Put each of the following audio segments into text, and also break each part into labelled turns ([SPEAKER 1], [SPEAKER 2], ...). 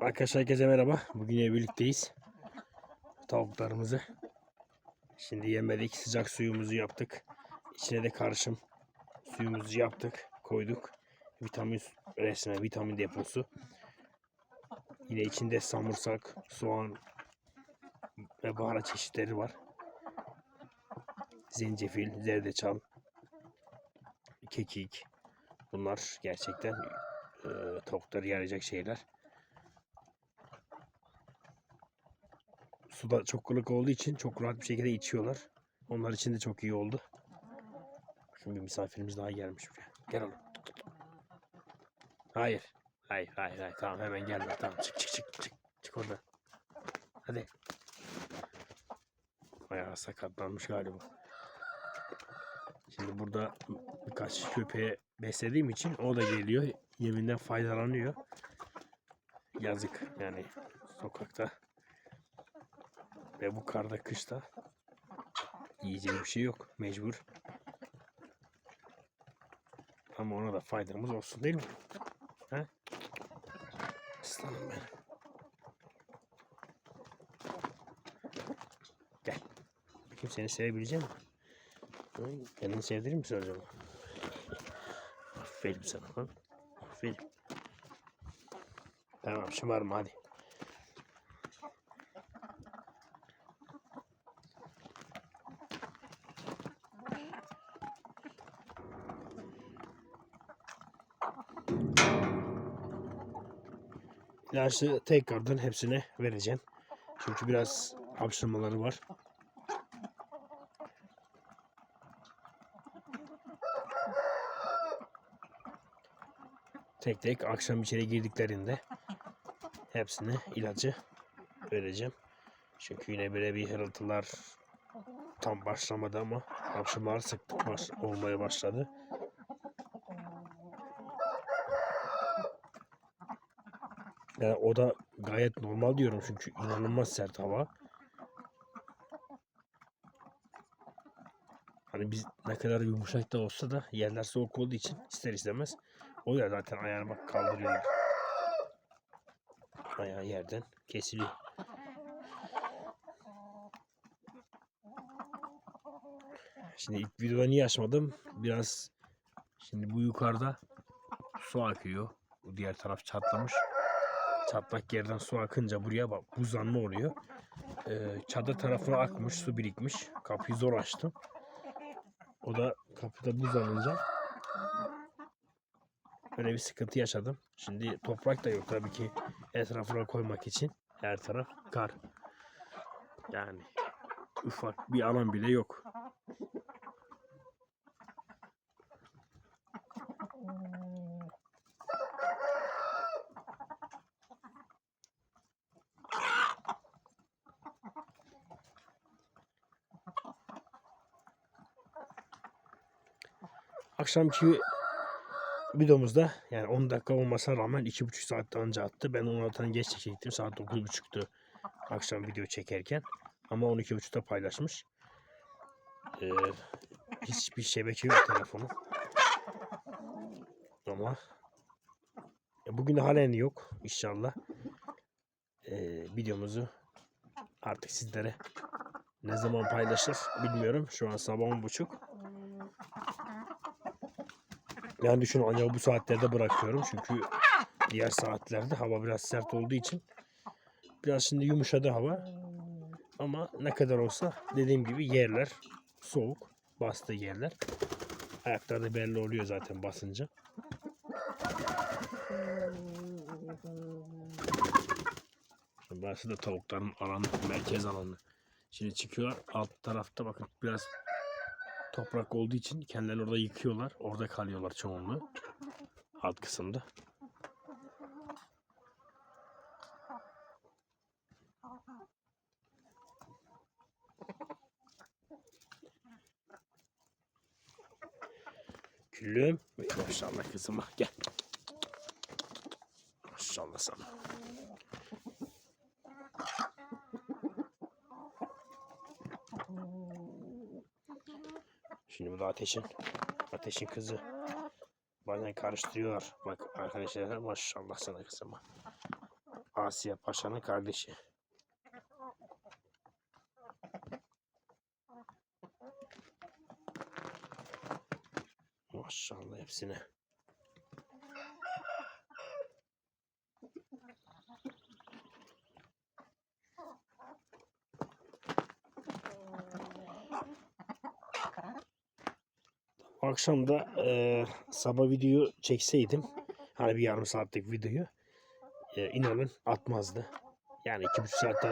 [SPEAKER 1] Arkadaşlar herkese merhaba. Bugün yine birlikteyiz. Tavuklarımızı. Şimdi yemedik. Sıcak suyumuzu yaptık. İçine de karışım suyumuzu yaptık. Koyduk. Vitamin resme vitamin deposu. Yine içinde samırsak, soğan ve baharat çeşitleri var. Zencefil, zerdeçal, kekik. Bunlar gerçekten e, tavukları yarayacak şeyler. Suda çok ılık olduğu için çok rahat bir şekilde içiyorlar. Onlar için de çok iyi oldu. Şimdi bir misafirimiz daha gelmiş buraya. Gel oğlum. Hayır. Hayır, hayır, hayır. Tamam hemen gelme. Tamam çık çık çık çık. Çık oradan. Hadi. Ayağı sakatlanmış galiba. Şimdi burada birkaç köpeğe beslediğim için o da geliyor. Yeminden faydalanıyor. Yazık yani sokakta ve bu karda kışta yiyecek bir şey yok. Mecbur. Ama ona da faydamız olsun değil mi? He? Aslanım benim. Gel. Bakayım seni sevebilecek mi? Kendini sevdirir misin acaba? Aferin sana. Ha? Aferin. Tamam şımarma hadi. İlaçı tekrardan hepsine vereceğim. Çünkü biraz hapşırmaları var. Tek tek akşam içeri girdiklerinde hepsine ilacı vereceğim. Çünkü yine böyle bir hırıltılar tam başlamadı ama hapşırmalar sık baş, olmaya başladı. Yani o da gayet normal diyorum çünkü inanılmaz sert hava. Hani biz ne kadar yumuşak da olsa da yerler soğuk olduğu için ister istemez o ya zaten ayağını bak kaldırıyorlar. Ayağı yerden kesiliyor. Şimdi ilk videoda niye açmadım? Biraz şimdi bu yukarıda su akıyor. Bu diğer taraf çatlamış çatlak yerden su akınca buraya bak buzlanma oluyor. Ee, çadır tarafına akmış, su birikmiş. Kapıyı zor açtım. O da kapıda buzlanınca böyle bir sıkıntı yaşadım. Şimdi toprak da yok tabii ki etrafına koymak için. Her taraf kar. Yani ufak bir alan bile yok. Akşamki videomuzda yani 10 dakika olmasına rağmen 2,5 saatte önce attı. Ben onu zaten geç çektim. Saat 9.30'tu akşam video çekerken. Ama 12.30'da paylaşmış. Ee, hiçbir şebeke yok telefonu. Ama bugün halen yok inşallah. Ee, videomuzu artık sizlere ne zaman paylaşır bilmiyorum. Şu an sabah 10.30. Yani düşün ancak bu saatlerde bırakıyorum çünkü diğer saatlerde hava biraz sert olduğu için biraz şimdi yumuşadı hava ama ne kadar olsa dediğim gibi yerler soğuk bastığı yerler ayaklarda belli oluyor zaten basınca. Burası da tavukların alanı, merkez alanı. Şimdi çıkıyorlar alt tarafta bakın biraz toprak olduğu için kendilerini orada yıkıyorlar. Orada kalıyorlar çoğunluğu. Alt kısımda. Küllüm. Maşallah kızıma. Gel. Maşallah sana. Şimdi bu da ateşin. Ateşin kızı. Bazen karıştırıyorlar. Bak arkadaşlar maşallah sana kızıma. Asiye Paşa'nın kardeşi. Maşallah hepsine. Akşam da eee, sabah video çekseydim hani bir yarım saatlik videoyu eee, inanın atmazdı. Yani iki buçuk saatte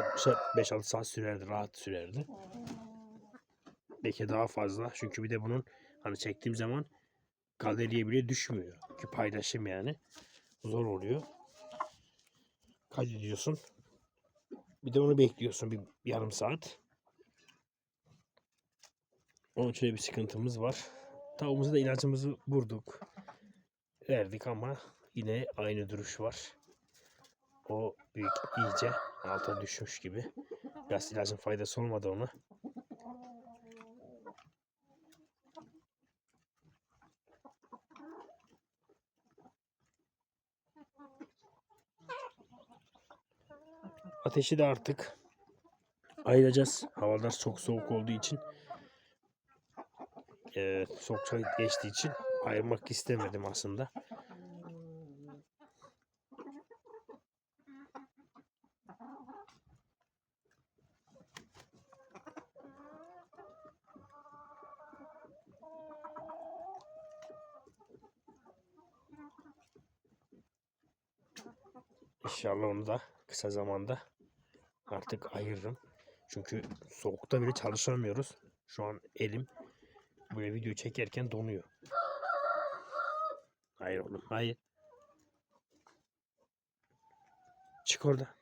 [SPEAKER 1] 5-6 saat sürerdi rahat sürerdi. Belki daha fazla çünkü bir de bunun hani çektiğim zaman galeriye bile düşmüyor. Ki paylaşım yani zor oluyor. Kaydediyorsun. Bir de onu bekliyorsun bir yarım saat. Onun için bir sıkıntımız var. Tavuğumuza da ilacımızı vurduk. Verdik ama yine aynı duruş var. O büyük iyice alta düşmüş gibi. Biraz ilacın faydası olmadı ona. Ateşi de artık ayıracağız. Havalar çok soğuk olduğu için eee soğuk çay geçtiği için ayırmak istemedim aslında. İnşallah onu da kısa zamanda artık ayırırım. Çünkü soğukta bile çalışamıyoruz. Şu an elim böyle video çekerken donuyor. Hayır oğlum hayır. Çık orada.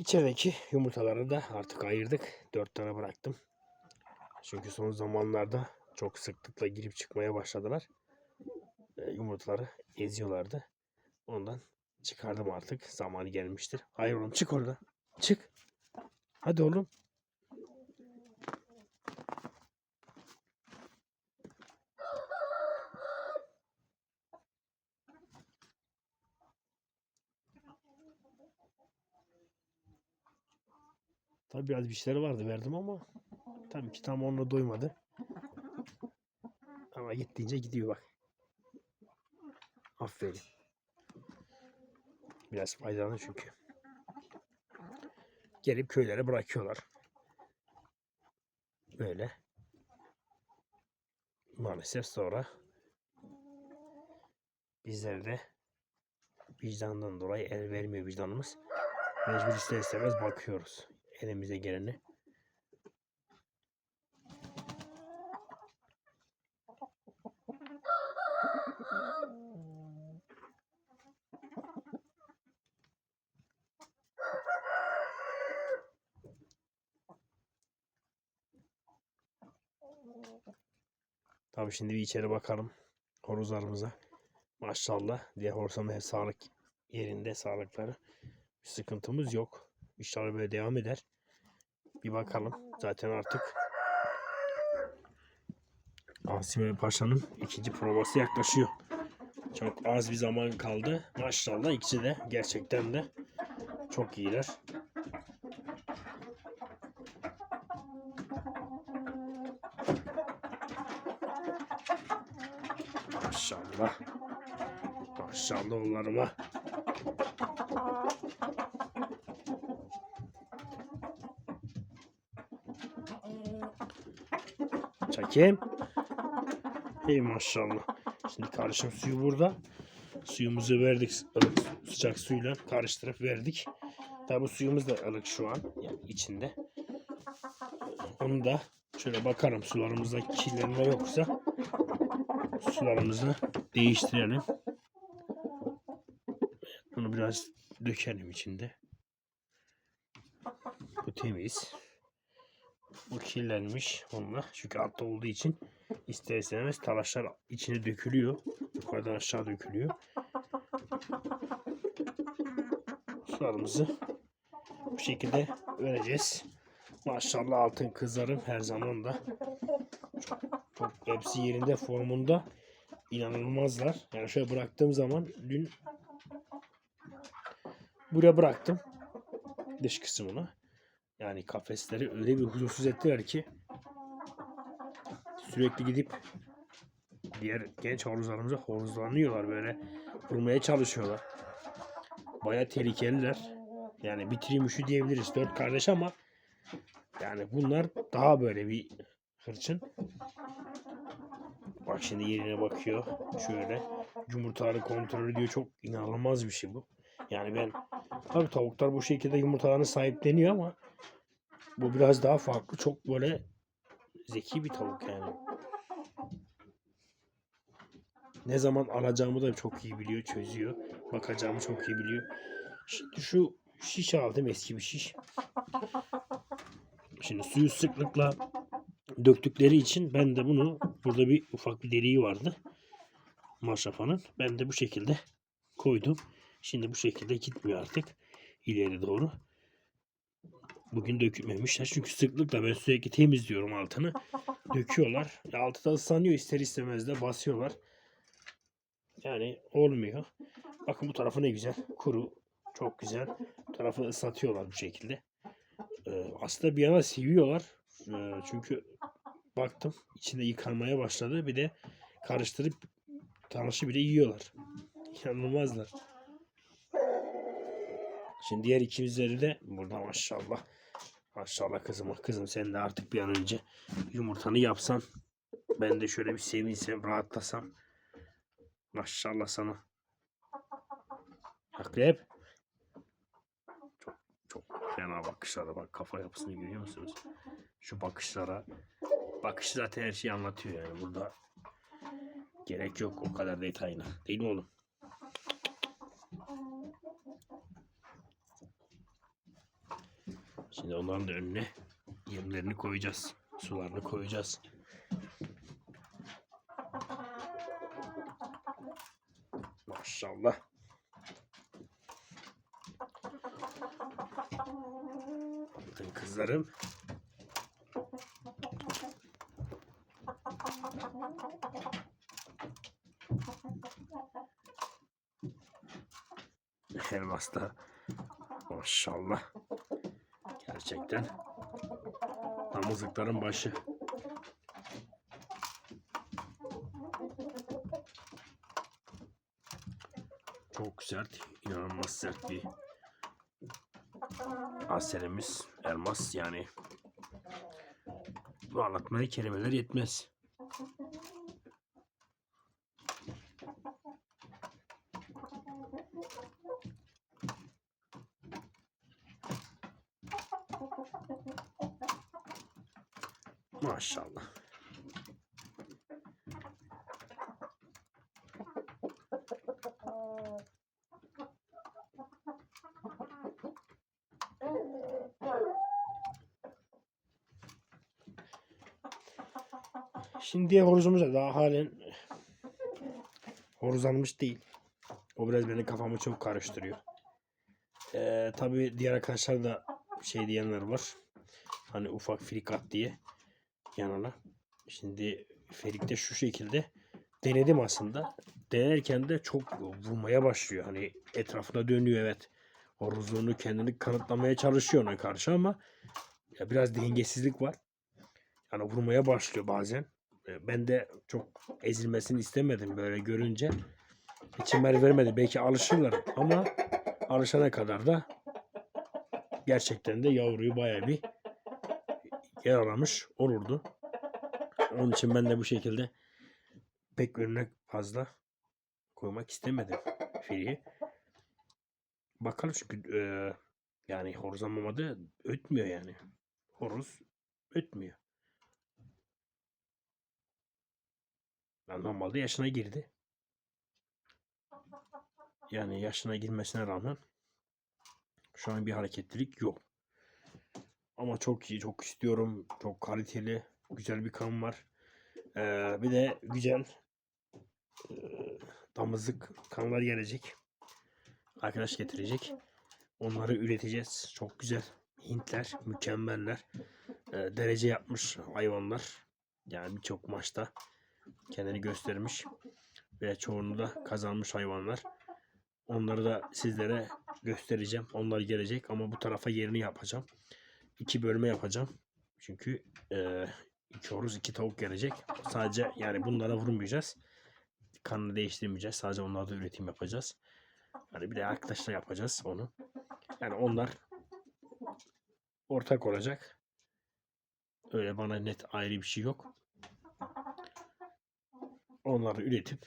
[SPEAKER 1] İçerideki yumurtaları da artık ayırdık. Dört tane bıraktım. Çünkü son zamanlarda çok sıklıkla girip çıkmaya başladılar. E, yumurtaları eziyorlardı. Ondan çıkardım artık. Zamanı gelmiştir. Hayır oğlum çık orada. Çık. Hadi oğlum. Biraz bir şeyler vardı verdim ama tabii ki tam onunla doymadı. Ama gittiğince gidiyor bak. Aferin. Biraz faydalı çünkü. Gelip köylere bırakıyorlar. Böyle. Maalesef sonra bizler de vicdandan dolayı el vermiyor vicdanımız. Mecbur ister istemez bakıyoruz elimize geleni. Tabii şimdi bir içeri bakalım horozlarımıza. Maşallah horsam hep sağlık yerinde sağlıkları. Bir sıkıntımız yok. İnşallah böyle devam eder. Bir bakalım. Zaten artık Asime Paşa'nın ikinci provası yaklaşıyor. Çok az bir zaman kaldı. Maşallah ikisi de gerçekten de çok iyiler. Maşallah. Maşallah onlarıma. Çekeyim. Ey maşallah. Şimdi karışım suyu burada. Suyumuzu verdik sıcak suyla karıştırıp verdik. Tabi suyumuz da ılık şu an yani içinde. Onu da şöyle bakarım sularımızda kirlenme yoksa sularımızı değiştirelim. Bunu biraz dökelim içinde. Bu temiz. Kirlenmiş onunla. Çünkü altta olduğu için ister istemez talaşlar içine dökülüyor. Yukarıdan aşağı dökülüyor. Sularımızı bu şekilde vereceğiz. Maşallah altın kızlarım her zaman da çok, çok hepsi yerinde formunda inanılmazlar. Yani şöyle bıraktığım zaman dün buraya bıraktım dış kısmına. Yani kafesleri öyle bir huzursuz ettiler ki sürekli gidip diğer genç horozlarımıza horozlanıyorlar böyle vurmaya çalışıyorlar. Baya tehlikeliler. Yani bitireyim üşü diyebiliriz. Dört kardeş ama yani bunlar daha böyle bir hırçın. Bak şimdi yerine bakıyor. Şöyle yumurtaları kontrol ediyor. Çok inanılmaz bir şey bu. Yani ben tabii tavuklar bu şekilde yumurtalarını sahipleniyor ama bu biraz daha farklı. Çok böyle zeki bir tavuk yani. Ne zaman alacağımı da çok iyi biliyor, çözüyor. Bakacağımı çok iyi biliyor. Şimdi şu şiş aldım eski bir şiş. Şimdi suyu sıklıkla döktükleri için ben de bunu burada bir ufak bir deliği vardı. Maşrafanın. Ben de bu şekilde koydum. Şimdi bu şekilde gitmiyor artık ileri doğru. Bugün dökülmemişler. Çünkü sıklıkla ben sürekli temizliyorum altını. Döküyorlar. Altı da ıslanıyor ister istemez de basıyorlar. Yani olmuyor. Bakın bu tarafı ne güzel. Kuru. Çok güzel. Bu tarafı ıslatıyorlar bu şekilde. Ee, aslında bir yana seviyorlar. Ee, çünkü baktım içinde yıkanmaya başladı. Bir de karıştırıp tanışı bile yiyorlar. İnanılmazlar. Şimdi diğer ikimizleri de burada maşallah. Maşallah kızım. Kızım sen de artık bir an önce yumurtanı yapsan. Ben de şöyle bir sevinsem, rahatlasam. Maşallah sana. Akrep. Çok çok fena bakışlara bak. Kafa yapısını görüyor musunuz? Şu bakışlara. Bakış zaten her şeyi anlatıyor yani. Burada gerek yok o kadar detayına. Değil mi oğlum? Şimdi onların da önüne yemlerini koyacağız. Sularını koyacağız. Maşallah. Bakın kızlarım. Elmas da maşallah. Gerçekten damızlıkların başı. Çok sert, inanılmaz sert bir aserimiz, elmas yani. Bu anlatmaya kelimeler yetmez. Maşallah. Şimdi diğer horozumuz da daha halen horozlanmış değil. O biraz benim kafamı çok karıştırıyor. Ee, tabii diğer arkadaşlar da şey diyenler var. Hani ufak frikat diye yanına. Şimdi Ferik'te şu şekilde denedim aslında. Denerken de çok vurmaya başlıyor. Hani etrafına dönüyor evet. Horozluğunu kendini kanıtlamaya çalışıyor ona karşı ama ya biraz dengesizlik var. Yani vurmaya başlıyor bazen. E, Ben de çok ezilmesini istemedim böyle görünce. İçim el vermedi. Belki alışırlar ama alışana kadar da gerçekten de yavruyu bayağı bir yaralamış olurdu. Onun için ben de bu şekilde pek önüne fazla koymak istemedim Firi'yi. Bakalım çünkü e, yani horozlanmamada ötmüyor yani. Horoz ötmüyor. Yani normalde yaşına girdi. Yani yaşına girmesine rağmen şu an bir hareketlilik yok. Ama çok iyi, çok istiyorum. Çok kaliteli, güzel bir kan var. Ee, bir de güzel e, damızlık kanlar gelecek. Arkadaş getirecek. Onları üreteceğiz. Çok güzel. Hintler mükemmeller. Ee, derece yapmış hayvanlar. Yani birçok maçta kendini göstermiş. Ve çoğunu da kazanmış hayvanlar. Onları da sizlere göstereceğim. Onlar gelecek ama bu tarafa yerini yapacağım. İki bölme yapacağım. Çünkü e, iki horoz iki tavuk gelecek. Sadece yani bunlara vurmayacağız. Kanını değiştirmeyeceğiz. Sadece onlarda üretim yapacağız. Hani bir de arkadaşlar yapacağız onu. Yani onlar ortak olacak. Öyle bana net ayrı bir şey yok. Onları üretip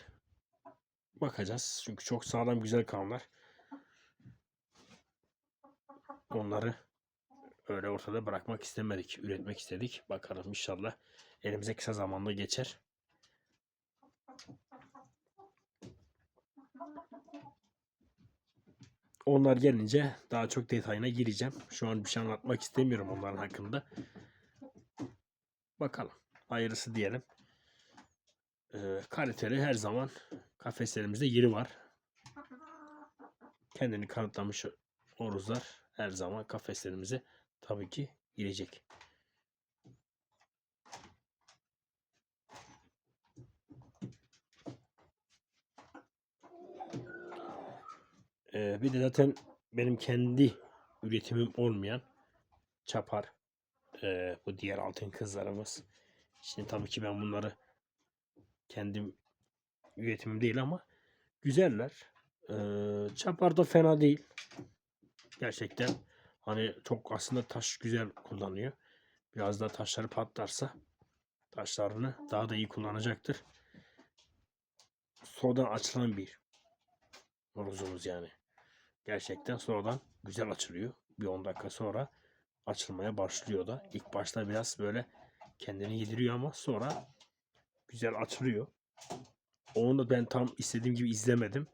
[SPEAKER 1] bakacağız. Çünkü çok sağlam güzel kanlar. Onları öyle ortada bırakmak istemedik. Üretmek istedik. Bakalım inşallah elimize kısa zamanda geçer. Onlar gelince daha çok detayına gireceğim. Şu an bir şey anlatmak istemiyorum onların hakkında. Bakalım. Hayırlısı diyelim. Ee, kaliteli her zaman kafeslerimizde yeri var. Kendini kanıtlamış horozlar her zaman kafeslerimize tabii ki girecek. Ee, bir de zaten benim kendi üretimim olmayan çapar ee, bu diğer altın kızlarımız. Şimdi tabii ki ben bunları kendim üretimim değil ama güzeller. Ee, çapar da fena değil. Gerçekten hani çok aslında taş güzel kullanıyor. Biraz da taşları patlarsa taşlarını daha da iyi kullanacaktır. Sonradan açılan bir horozumuz yani. Gerçekten sonradan güzel açılıyor. Bir 10 dakika sonra açılmaya başlıyor da. İlk başta biraz böyle kendini yediriyor ama sonra güzel açılıyor. Onu da ben tam istediğim gibi izlemedim.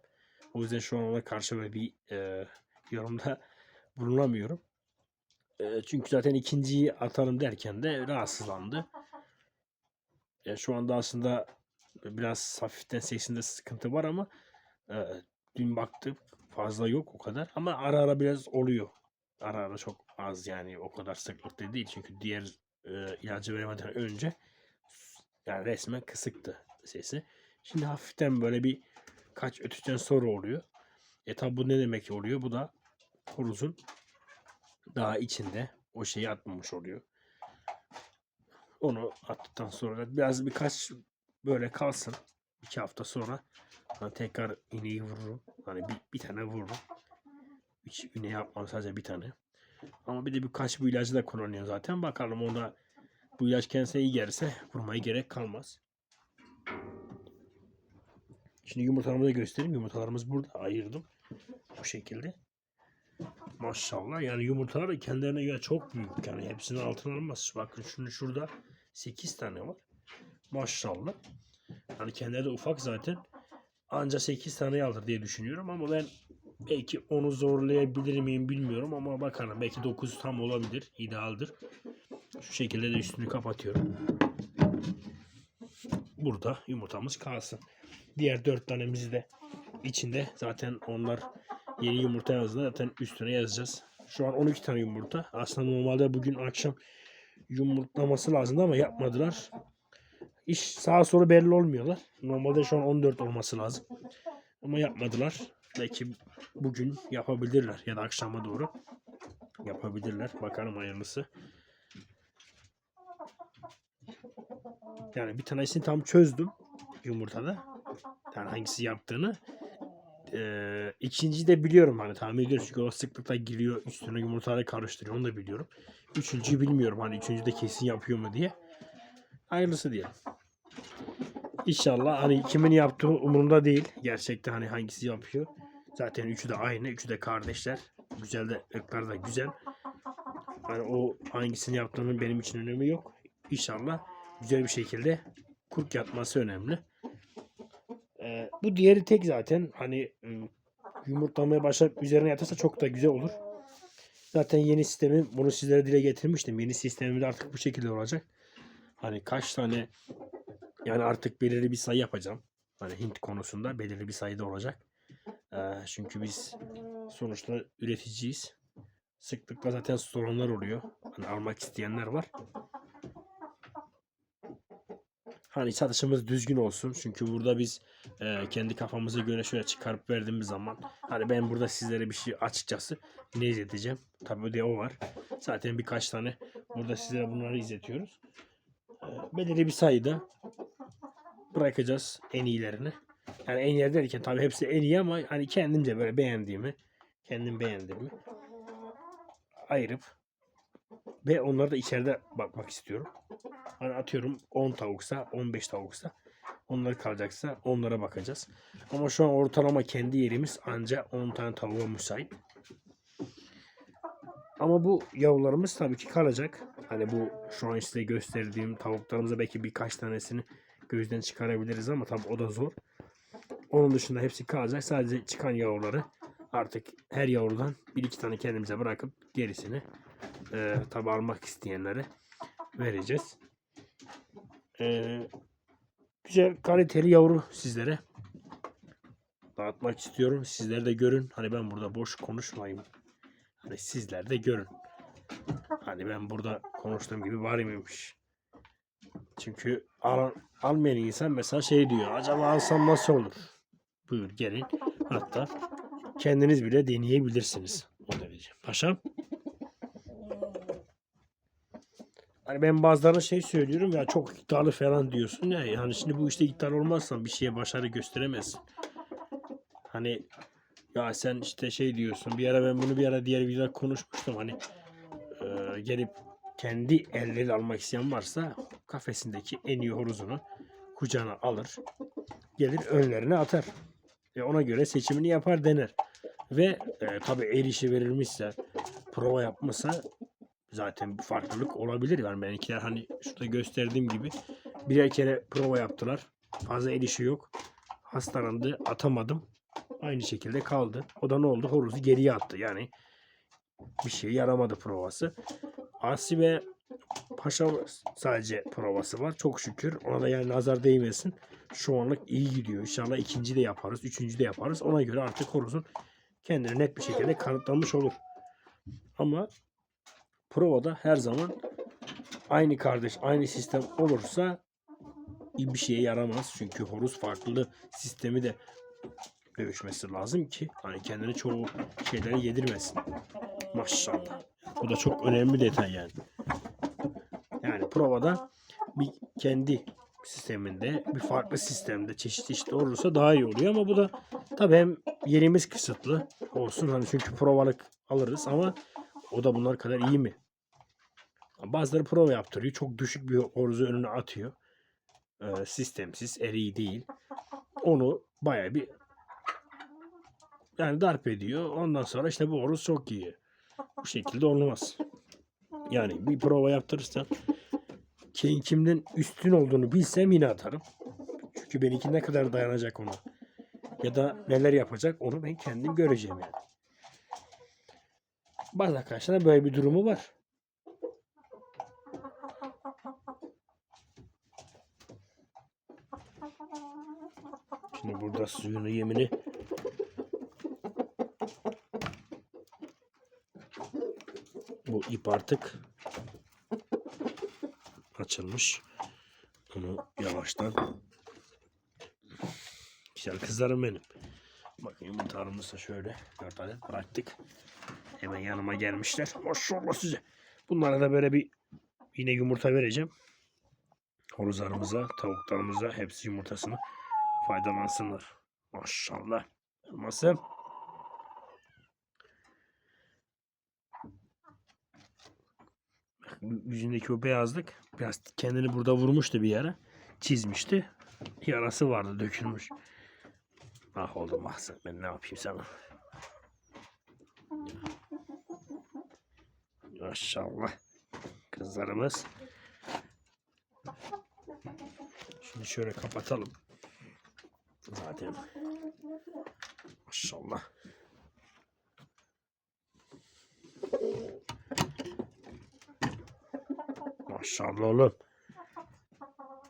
[SPEAKER 1] O yüzden şu an ona karşı böyle bir e, yorumda bulunamıyorum. E, çünkü zaten ikinciyi atalım derken de rahatsızlandı. E, şu anda aslında biraz hafiften sesinde sıkıntı var ama e, dün baktık fazla yok o kadar ama ara ara biraz oluyor. Ara ara çok az yani o kadar sıklıkta değil çünkü diğer e, ilacı vermeden önce yani resmen kısıktı sesi. Şimdi hafiften böyle bir kaç ötüşten sonra oluyor. E tabi bu ne demek oluyor? Bu da horozun daha içinde o şeyi atmamış oluyor. Onu attıktan sonra biraz birkaç böyle kalsın. iki hafta sonra hani tekrar iğneyi vururum. Hani bir, bir tane vururum. Hiç iğne yapmam sadece bir tane. Ama bir de birkaç bu ilacı da kullanıyor zaten. Bakalım ona bu ilaç kendisine iyi gelirse vurmaya gerek kalmaz. Şimdi yumurtalarımı da göstereyim. Yumurtalarımız burada ayırdım. Bu şekilde. Maşallah yani yumurtalar kendilerine göre çok büyük. Yani hepsinin altına almaz. Bakın şunu şurada 8 tane var. Maşallah. Hani kendileri de ufak zaten. Anca 8 tane alır diye düşünüyorum ama ben belki onu zorlayabilir miyim bilmiyorum ama bakalım belki 9 tam olabilir. idealdir. Şu şekilde de üstünü kapatıyorum. Burada yumurtamız kalsın. Diğer 4 tanemizi de içinde zaten onlar yeni yumurta yazdı. Zaten üstüne yazacağız. Şu an 12 tane yumurta. Aslında normalde bugün akşam yumurtlaması lazımdı ama yapmadılar. İş sağa sola belli olmuyorlar. Normalde şu an 14 olması lazım. Ama yapmadılar. Belki bugün yapabilirler ya da akşama doğru yapabilirler. Bakalım hayırlısı. Yani bir tanesini tam çözdüm yumurtada. Yani hangisi yaptığını. Ee, ikinciyi de biliyorum hani tahmin ediyorum çünkü o sıklıkla giriyor üstüne yumurtaları karıştırıyor onu da biliyorum. Üçüncüyü bilmiyorum hani üçüncü de kesin yapıyor mu diye. Hayırlısı diye. İnşallah hani kimin yaptığı umurumda değil. Gerçekten hani hangisi yapıyor. Zaten üçü de aynı. Üçü de kardeşler. Güzel de ırklar da güzel. Hani o hangisini yaptığının benim için önemi yok. İnşallah güzel bir şekilde kurt yatması önemli. Ee, bu diğeri tek zaten. Hani ım, yumurtlamaya başlayıp üzerine yatarsa çok da güzel olur. Zaten yeni sistemi bunu sizlere dile getirmiştim. Yeni sistemimiz artık bu şekilde olacak. Hani kaç tane yani artık belirli bir sayı yapacağım. Hani Hint konusunda belirli bir sayıda olacak. Ee, çünkü biz sonuçta üreticiyiz. Sıklıkla zaten sorunlar oluyor. Hani almak isteyenler var. Hani satışımız düzgün olsun. Çünkü burada biz e, kendi kafamıza göre şöyle çıkarıp verdiğimiz zaman hani ben burada sizlere bir şey açıkçası ne izleteceğim? Tabii de o var. Zaten birkaç tane burada sizlere bunları izletiyoruz. E, belirli bir sayıda bırakacağız en iyilerini. Yani en iyi derken tabii hepsi en iyi ama hani kendimce böyle beğendiğimi, kendim beğendiğimi ayırıp ve onları da içeride bakmak istiyorum. Hani atıyorum 10 tavuksa, 15 tavuksa onlar kalacaksa onlara bakacağız. Ama şu an ortalama kendi yerimiz ancak 10 tane tavuğa müsait. Ama bu yavrularımız tabii ki kalacak. Hani bu şu an size gösterdiğim tavuklarımıza belki birkaç tanesini gözden çıkarabiliriz ama tabii o da zor. Onun dışında hepsi kalacak. Sadece çıkan yavruları artık her yavrudan bir iki tane kendimize bırakıp gerisini e, tabi almak isteyenlere vereceğiz. E, güzel kaliteli yavru sizlere dağıtmak istiyorum. Sizler de görün. Hani ben burada boş konuşmayayım. Hani sizler de görün. Hani ben burada konuştuğum gibi var mıymış? Çünkü al, almayan insan mesela şey diyor. Acaba alsam nasıl olur? Buyur gelin. Hatta kendiniz bile deneyebilirsiniz. O derece. Paşam. Hani ben bazılarına şey söylüyorum ya çok iddialı falan diyorsun ya. Yani şimdi bu işte iddialı olmazsan bir şeye başarı gösteremezsin. Hani ya sen işte şey diyorsun bir ara ben bunu bir ara diğer videoda konuşmuştum hani e, gelip kendi elleriyle almak isteyen varsa kafesindeki en iyi horozunu kucağına alır gelir önlerine atar. E ona göre seçimini yapar dener. Ve e, tabi el işi verilmişse prova yapmışsa zaten farklılık olabilir. Yani benimkiler hani şurada gösterdiğim gibi birer kere prova yaptılar. Fazla el işi yok. Hastalandı. Atamadım. Aynı şekilde kaldı. O da ne oldu? Horozu geriye attı. Yani bir şey yaramadı provası. Asi ve Paşa sadece provası var. Çok şükür. Ona da yani nazar değmesin. Şu anlık iyi gidiyor. İnşallah ikinci de yaparız. Üçüncü de yaparız. Ona göre artık horozun kendini net bir şekilde kanıtlamış olur. Ama provada her zaman aynı kardeş, aynı sistem olursa bir şeye yaramaz. Çünkü horoz farklı sistemi de dövüşmesi lazım ki hani kendini çoğu şeyleri yedirmesin. Maşallah. Bu da çok önemli detay yani. Yani provada bir kendi sisteminde bir farklı sistemde çeşit çeşit olursa daha iyi oluyor ama bu da tabii hem yerimiz kısıtlı olsun hani çünkü provalık alırız ama o da bunlar kadar iyi mi? Bazıları prova yaptırıyor. Çok düşük bir horozu önüne atıyor. Ee, sistemsiz, eri değil. Onu baya bir yani darp ediyor. Ondan sonra işte bu horoz çok iyi. Bu şekilde olmaz. Yani bir prova yaptırırsan Kane kimden üstün olduğunu bilsem yine atarım. Çünkü benimki ne kadar dayanacak ona. Ya da neler yapacak onu ben kendim göreceğim yani. Bazı arkadaşlar böyle bir durumu var. Şimdi burada suyunu yemini bu ip artık açılmış. Onu yavaştan güzel kızlarım benim. Bakın yumurtalarımızı da şöyle dört adet bıraktık. Hemen yanıma gelmişler. Maşallah size. Bunlara da böyle bir yine yumurta vereceğim. Horozlarımıza, tavuklarımıza hepsi yumurtasını faydalansınlar. Maşallah. Elmasım. Yüzündeki o beyazlık biraz kendini burada vurmuştu bir yere. Çizmişti. Yarası vardı dökülmüş. Ah oğlum ah sen ben ne yapayım sana. Maşallah. Kızlarımız. Şimdi şöyle kapatalım. Zaten. Maşallah. Maşallah oğlum.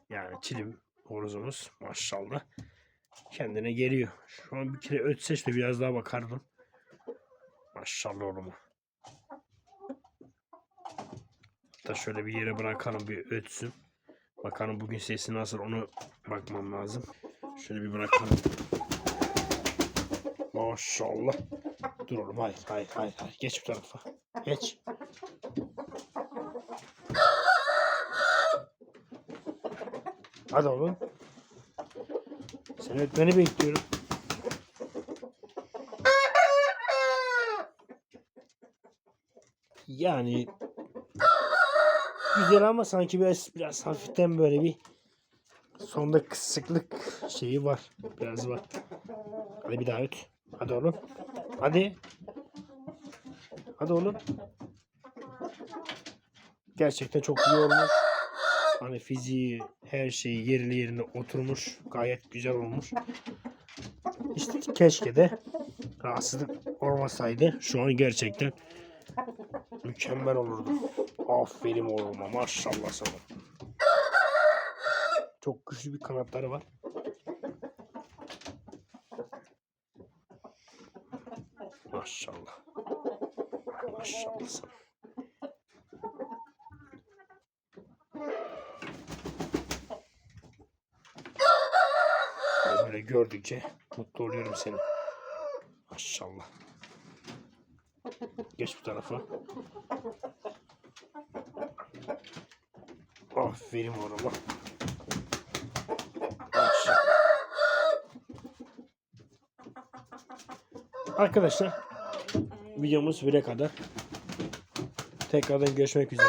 [SPEAKER 1] Yani çilim horozumuz maşallah. Kendine geliyor. Şu an bir kere ötse işte biraz daha bakardım. Maşallah oğlum. Hatta şöyle bir yere bırakalım bir ötsün. Bakalım bugün sesi nasıl onu bakmam lazım. Şöyle bir bırakalım. Maşallah. Dur oğlum hayır hayır hayır. hayır. Geç bu tarafa. Geç. Hadi oğlum. Sen ötmeni bekliyorum. Yani güzel ama sanki biraz biraz hafiften böyle bir sonda kısıklık şeyi var. Biraz var. Hadi bir daha öt. Hadi oğlum. Hadi. Hadi oğlum. Gerçekten çok iyi olmuş. Hani fiziği, her şeyi yerli yerine oturmuş. Gayet güzel olmuş. İşte keşke de rahatsızlık olmasaydı. Şu an gerçekten mükemmel olurdu. Aferin oğluma maşallah sana. Çok güçlü bir kanatları var. Maşallah. Maşallah sana. Ben Böyle gördükçe mutlu oluyorum seni. Maşallah. Geç bu tarafa. Aferin oğluma. Arkadaşlar videomuz buraya kadar. Tekrardan görüşmek üzere.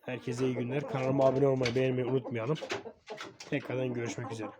[SPEAKER 1] Herkese iyi günler. Kanalıma abone olmayı, beğenmeyi unutmayalım. Tekrardan görüşmek üzere.